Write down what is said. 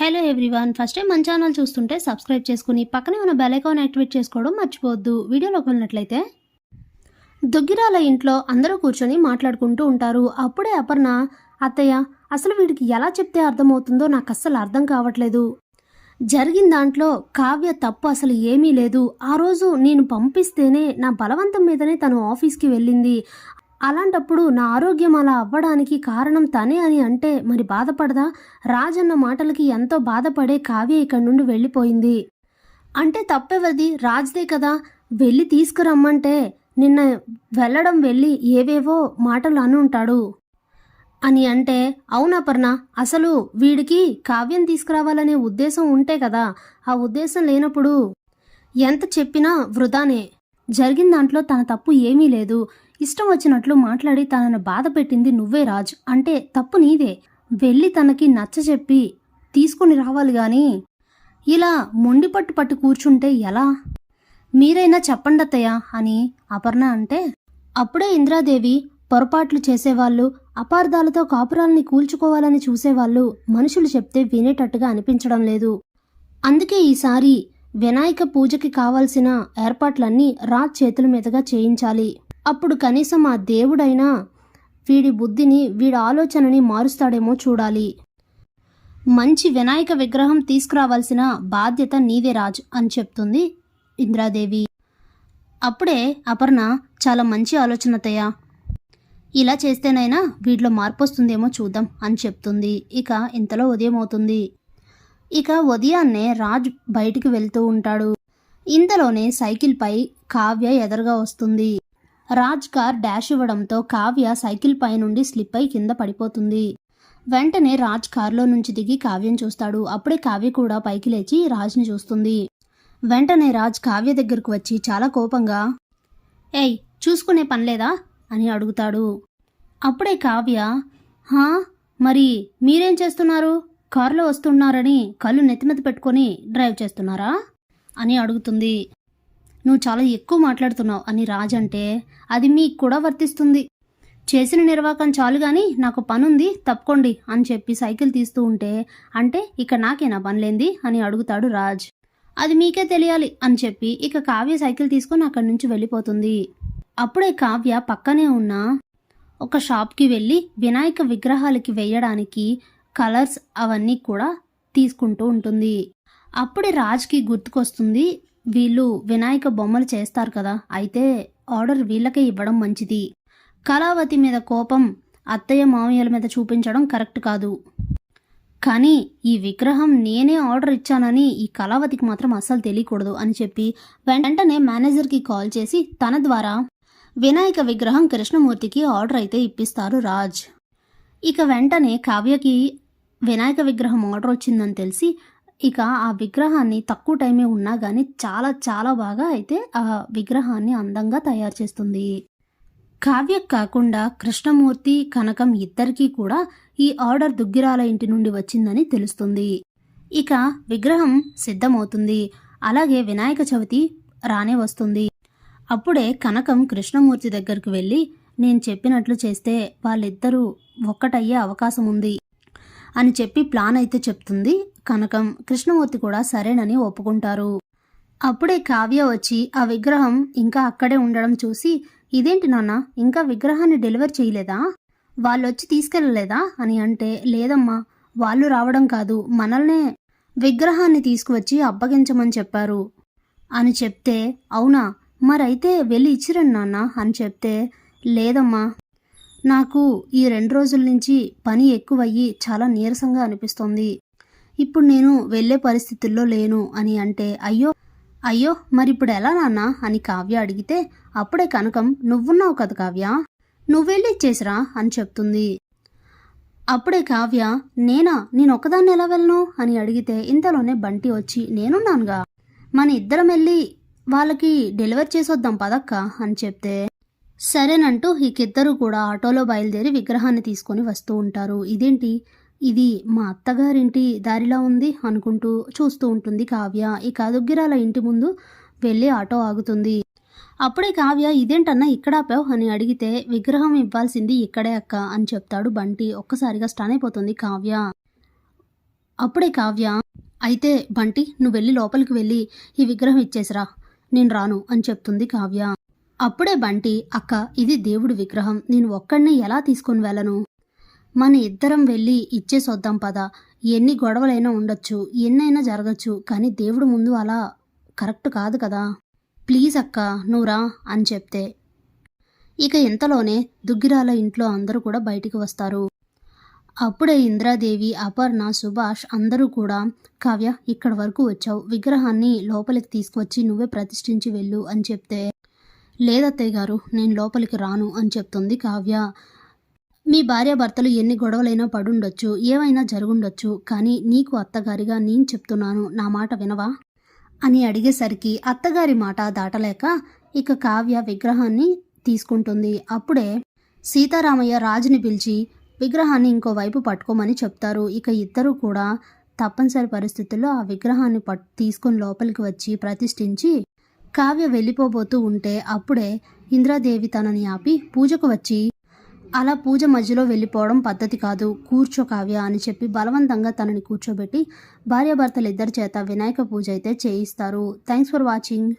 Hello everyone first time మన channel చూస్తుంటే subscribe చేసుకుని పక్కనే ఉన్న బెల్ ఐకాన్ యాక్టివేట్ చేసుకోవడం మర్చిపోవద్దు. వీడియోలోకి వెళ్ళినట్లయితే దుగ్గిరాల ఇంట్లో అందరూ కూర్చొని మాట్లాడుకుంటూ ఉంటారు. అప్పుడే అపర్ణ అత్తయ్య అసలు వీడికి ఎలా చెప్తే అర్థమవుతుందో నాకు అస్సలు అర్థం కావట్లేదు. జరిగిన దాంట్లో కావ్య తప్పు అసలు ఏమీ లేదు. ఆ రోజు నేను పంపిస్తేనే నా బలవంతం మీదనే తను ఆఫీస్కి వెళ్ళింది. అలాంటప్పుడు నా ఆరోగ్యం అలా అవ్వడానికి కారణం తనే అని అంటే మరి బాధపడదా? రాజన్న మాటలకి ఎంతో బాధపడే కావ్య ఇక్కడి నుండి వెళ్ళిపోయింది. అంటే తప్పెవరిది? రాజ్దే కదా. వెళ్ళి తీసుకురమ్మంటే నిన్న వెళ్ళడం వెళ్ళి ఏవేవో మాటలు అని ఉంటాడు. అని అంటే అవునపర్ణ అసలు వీడికి కావ్యం తీసుకురావాలనే ఉద్దేశం ఉంటే కదా. ఆ ఉద్దేశం లేనప్పుడు ఎంత చెప్పినా వృధానే. జరిగిన దాంట్లో తన తప్పు ఏమీ లేదు. ఇష్టం వచ్చినట్లు మాట్లాడి తనను బాధ పెట్టింది నువ్వే రాజ్. అంటే తప్పు నీదే. వెళ్ళి తనకి నచ్చ చెప్పి తీసుకుని రావాలి గాని. ఇలా మొండి పట్టు పట్టు కూర్చుంటే ఎలా? మీరైనా చెప్పండి అత్తయ్య అని అపర్ణ అంటే. అప్పుడే ఇంద్రాదేవి పొరపాట్లు చేసేవాళ్ళు అపార్థాలతో కాపురాల్ని కూల్చుకోవాలని చూసేవాళ్ళు మనుషులు చెప్తే వినేటట్టుగా అనిపించడం లేదు. అందుకే ఈసారి వినాయక పూజకి కావాల్సిన ఏర్పాట్లన్నీ రాజ్ చేతుల మీదుగా చేయించాలి. అప్పుడు కనీసం ఆ దేవుడైనా వీడి బుద్ధిని వీడి ఆలోచనని మారుస్తాడేమో చూడాలి. మంచి వినాయక విగ్రహం తీసుకురావాల్సిన బాధ్యత నీదే రాజ్ అని చెప్తుంది ఇంద్రాదేవి. అప్పుడే అపర్ణ చాలా మంచి ఆలోచనతయ్యా ఇలా చేస్తేనైనా వీటిలో మార్పు వస్తుందేమో చూద్దాం అని చెప్తుంది. ఇక ఇంతలో ఉదయం అవుతుంది. ఇక ఉదయాన్నే రాజ్ బయటికి వెళ్తూ ఉంటాడు. ఇంతలోనే సైకిల్పై కావ్య ఎదురుగా వస్తుంది. రాజ్ కార్ డాష్ ఇవ్వడంతో కావ్య సైకిల్ పై నుండి స్లిప్ అయి కింద పడిపోతుంది. వెంటనే రాజ్ కార్లో నుంచి దిగి కావ్యం చూస్తాడు. అప్పుడే కావ్య కూడా పైకి లేచి రాజ్ని చూస్తుంది. వెంటనే రాజ్ కావ్య దగ్గరకు వచ్చి చాలా కోపంగా ఏయ్ చూసుకునే పనిలేదా అని అడుగుతాడు. అప్పుడే కావ్య హా మరి మీరేం చేస్తున్నారు? కారులో వస్తున్నారని కళ్ళు నెత్తిమీద పెట్టుకొని డ్రైవ్ చేస్తున్నారా? అని అడుగుతుంది. నువ్వు చాలా ఎక్కువ మాట్లాడుతున్నావు అని రాజ్ అంటే అది మీకు కూడా వర్తిస్తుంది. చేసిన నిర్వాకం చాలు గాని నాకు పనుంది తప్పుకోండి అని చెప్పి సైకిల్ తీస్తూ ఉంటే అంటే ఇక నాకేనా పనిలేంది అని అడుగుతాడు రాజ్. అది మీకే తెలియాలి అని చెప్పి ఇక కావ్య సైకిల్ తీసుకొని అక్కడి నుంచి వెళ్ళిపోతుంది. అప్పుడే కావ్య పక్కనే ఉన్న ఒక షాప్కి వెళ్ళి వినాయక విగ్రహాలకి వేయడానికి కలర్స్ అవన్నీ కూడా తీసుకుంటూ ఉంటుంది. అప్పుడే రాజ్కి గుర్తుకొస్తుంది వీళ్ళు వినాయక బొమ్మలు చేస్తారు కదా అయితే ఆర్డర్ వీళ్ళకే ఇవ్వడం మంచిది. కళావతి మీద కోపం అత్తయ్య మామయ్యల మీద చూపించడం కరెక్ట్ కాదు. కానీ ఈ విగ్రహం నేనే ఆర్డర్ ఇచ్చానని ఈ కళావతికి మాత్రం అస్సలు తెలియకూడదు అని చెప్పి వెంటనే మేనేజర్కి కాల్ చేసి తన ద్వారా వినాయక విగ్రహం కృష్ణమూర్తికి ఆర్డర్ అయితే ఇప్పిస్తారు రాజ్. ఇక వెంటనే కావ్యకి వినాయక విగ్రహం ఆర్డర్ వచ్చిందని తెలిసి ఇక ఆ విగ్రహాన్ని తక్కువ టైమే ఉన్నా కానీ చాలా చాలా బాగా అయితే ఆ విగ్రహాన్ని అందంగా తయారు చేస్తుంది. కావ్య కాకుండా కృష్ణమూర్తి కనకం ఇద్దరికీ కూడా ఈ ఆర్డర్ దుగ్గిరాల ఇంటి నుండి వచ్చిందని తెలుస్తుంది. ఇక విగ్రహం సిద్ధమవుతుంది. అలాగే వినాయక చవితి రానే వస్తుంది. అప్పుడే కనకం కృష్ణమూర్తి దగ్గరకు వెళ్ళి నేను చెప్పినట్లు చేస్తే వాళ్ళిద్దరూ ఒక్కటయ్యే అవకాశం ఉంది అని చెప్పి ప్లాన్ అయితే చెప్తుంది. కనకం కృష్ణమూర్తి కూడా సరేనని ఒప్పుకుంటారు. అప్పుడే కావ్య వచ్చి ఆ విగ్రహం ఇంకా అక్కడే ఉండడం చూసి ఇదేంటి నాన్న ఇంకా విగ్రహాన్ని డెలివర్ చేయలేదా? వాళ్ళు వచ్చి తీసుకెళ్ళలేదా? అని అంటే లేదమ్మా వాళ్ళు రావడం కాదు మనల్నే విగ్రహాన్ని తీసుకువచ్చి అప్పగించమని చెప్పారు. అని చెప్తే అవునా మరైతే వెళ్ళి ఇచ్చిరండి నాన్న అని చెప్తే లేదమ్మా నాకు ఈ రెండు రోజుల నుంచి పని ఎక్కువయ్యి చాలా నీరసంగా అనిపిస్తోంది. ఇప్పుడు నేను వెళ్ళే పరిస్థితుల్లో లేను అని అంటే అయ్యో అయ్యో మరిప్పుడు ఎలా నాన్నా అని కావ్య అడిగితే అప్పుడే కనకం నువ్వున్నావు కదా కావ్య? నువ్వెళ్ళి ఇచ్చేసిరా అని చెప్తుంది. అప్పుడే కావ్య నేనా? నేను ఒక్కదాన్ని ఎలా వెళ్ళను? అని అడిగితే ఇంతలోనే బంటి వచ్చి నేనున్నానుగా. మన ఇద్దరం వెళ్ళి వాళ్ళకి డెలివర్ చేసొద్దాం పదక్క? అని చెప్తే సరేనంటూ ఇకిద్దరు కూడా ఆటోలో బయలుదేరి విగ్రహాన్ని తీసుకొని వస్తూ ఉంటారు. ఇదేంటి? ఇది మా అత్తగారింటి దారిలా ఉంది అనుకుంటూ చూస్తూ ఉంటుంది కావ్య. ఇక దుగ్గిరాల ఇంటి ముందు వెళ్ళి ఆటో ఆగుతుంది. అప్పుడే కావ్య ఇదేంటన్నా ఇక్కడ ఆపావు? అని అడిగితే విగ్రహం ఇవ్వాల్సింది ఇక్కడే అక్క అని చెప్తాడు బంటి. ఒక్కసారిగా స్టన్ అయిపోతుంది కావ్య. అప్పుడే కావ్య అయితే బంటి నువ్వు వెళ్ళి లోపలికి వెళ్ళి ఈ విగ్రహం ఇచ్చేసిరా నేను రాను అని చెప్తుంది కావ్య. అప్పుడే బంటి అక్క ఇది దేవుడి విగ్రహం. నేను ఒక్కడినే ఎలా తీసుకొని వెళ్ళను? మన ఇద్దరం వెళ్ళి ఇచ్చేసొద్దాం పద. ఎన్ని గొడవలైనా ఉండొచ్చు ఎన్నైనా జరగచ్చు కానీ దేవుడు ముందు అలా కరెక్ట్ కాదు కదా. ప్లీజ్ అక్క నువ్వురా అని చెప్తే. ఇక ఇంతలోనే దుగ్గిరాల ఇంట్లో అందరూ కూడా బయటికి వస్తారు. అప్పుడే ఇంద్రాదేవి అపర్ణ సుభాష్ అందరూ కూడా కావ్య ఇక్కడ వరకు వచ్చావు. విగ్రహాన్ని లోపలికి తీసుకువచ్చి నువ్వే ప్రతిష్ఠించి వెళ్ళు అని చెప్తే. లేదత్తయ్య గారు నేను లోపలికి రాను అని చెప్తుంది కావ్య. మీ భార్యాభర్తలు ఎన్ని గొడవలైనా పడుండొచ్చు ఏమైనా జరుగుండొచ్చు కానీ నీకు అత్తగారిగా నేను చెప్తున్నాను నా మాట వినవా? అని అడిగేసరికి అత్తగారి మాట దాటలేక ఇక కావ్య విగ్రహాన్ని తీసుకుంటుంది. అప్పుడే సీతారామయ్య రాజుని పిలిచి విగ్రహాన్ని ఇంకోవైపు పట్టుకోమని చెప్తారు. ఇక ఇద్దరు కూడా తప్పనిసరి పరిస్థితుల్లో ఆ విగ్రహాన్ని పట్ తీసుకొని లోపలికి వచ్చి ప్రతిష్ఠించి కావ్య వెళ్ళిపోబోతూ ఉంటే అప్పుడే ఇంద్రాదేవి తనని ఆపి పూజకు వచ్చి అలా పూజ మధ్యలో వెళ్ళిపోవడం పద్ధతి కాదు కూర్చో కావ్య అని చెప్పి బలవంతంగా తనని కూర్చోబెట్టి భార్యాభర్తలు ఇద్దరి చేత వినాయక పూజ అయితే చేయిస్తారు. Thanks for watching.